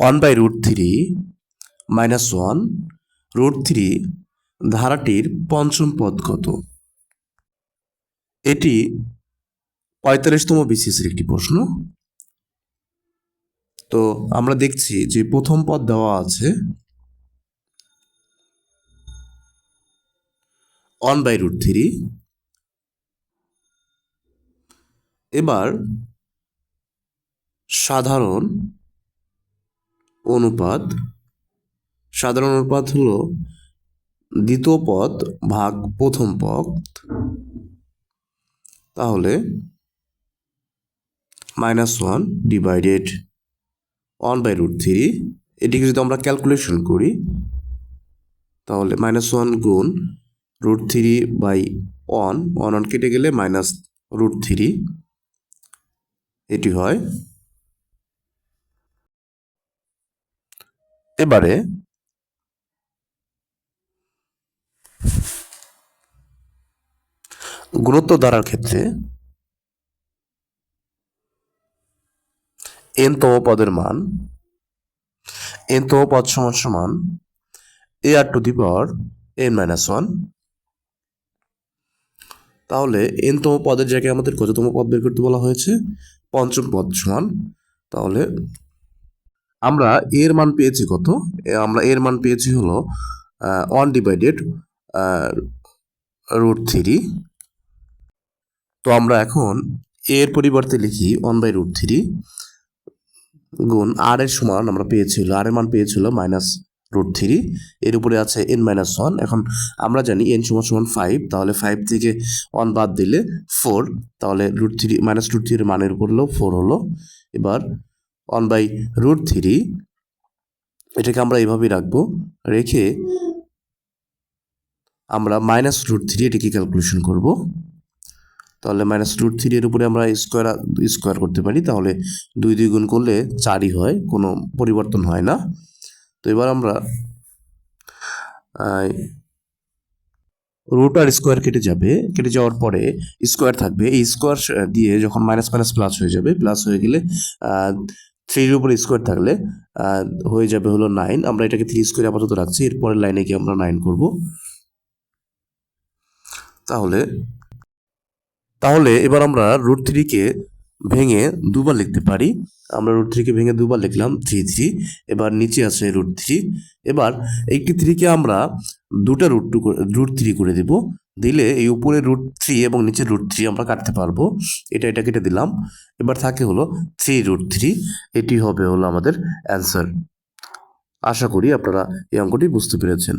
One by root three minus one root three ধারাটির পঞ্চম পদ কত? এটি পঁয়তাল্লিশতম বিসিএসের একটি প্রশ্ন। তো আমরা দেখছি যে প্রথম পদ দেওয়া আছে ওয়ান বাই রুট থ্রি এবার সাধারণ অনুপাত, সাধারণ অনুপাত হলো দ্বিতীয় পদ ভাগ প্রথম পদ। তাহলে minus one divided one by root three এটিকে যদি আমরা ক্যালকুলেশন করি, তাহলে মাইনাস ওয়ান গুণ root three by one one one কেটে গেলে মাইনাস রুট থ্রি এটি হয় এবারে গুণোত্তর ধারার ক্ষেত্রে এন তম পদের মান এন তম পদ সমান সমান a r to the power n minus one তাহলে এন তম পদের জায়গায় আমাদের কততম পদ বের করতে বলা হয়েছে? পঞ্চম পদ সমান। তাহলে আমরা এর মান পেয়েছি কত? আমরা এর মান পেয়েছি হলো ওয়ান ডিভাইডেড রুট থ্রি তো আমরা এখন এর পরিবর্তে লিখি ওয়ান বাই রুট থ্রি গুণ আর এর সমান আমরা পেয়েছিল আর এর মান পেয়েছিল মাইনাস রুট থ্রি এর উপরে আছে এন মাইনাস ওয়ান এখন আমরা জানি এন সমান সমান ফাইভ তাহলে ফাইভ থেকে ওয়ান বাদ দিলে ফোর তাহলে রুট থ্রি মাইনাস রুট থ্রির মানের উপর হলো ফোর হলো। এবার ওয়ান বাই রুট থ্রি এটাকে আমরা এইভাবেই রাখব। রেখে আমরা মাইনাস রুট থ্রি এটাকে ক্যালকুলেশন করব। তাহলে মাইনাস রুট থ্রি এর উপরে আমরা স্কোয়ার স্কোয়ার করতে পারি। তাহলে দুই দুই গুণ করলে চারই হয়, কোনো পরিবর্তন হয় না। তো এবার আমরা রুট আর স্কোয়ার কেটে যাবে। কেটে যাওয়ার পরে স্কোয়ার থাকবে। এই স্কোয়ার দিয়ে যখন মাইনাস মাইনাস প্লাস হয়ে যাবে প্লাস হয়ে গেলে থ্রির উপরে স্কোয়ার থাকলে হয়ে যাবে হলো নাইন আমরা এটাকে থ্রি স্কোয়ার আপাতত রাখছি, এরপরের লাইনে গিয়ে আমরা নাইন করব। তাহলে তাহলে এবার আমরা রুট থ্রিকে ভেঙে দুবার লিখতে পারি। আমরা রুট থ্রিকে ভেঙে দুবার লিখলাম থ্রি থ্রি এবার নিচে আছে রুট থ্রি এবার একটি থ্রিকে আমরা দুটা রুট টু রুট থ্রি করে দিব। দিলে এই উপরে রুট থ্রি এবং নিচে রুট থ্রি আমরা কাটতে পারব। এটা এটা কেটে দিলাম। এবার থাকে হলো থ্রি রুট থ্রি এটি হবে হলো আমাদের অ্যান্সার আশা করি আপনারা এই অঙ্কটি বুঝতে পেরেছেন।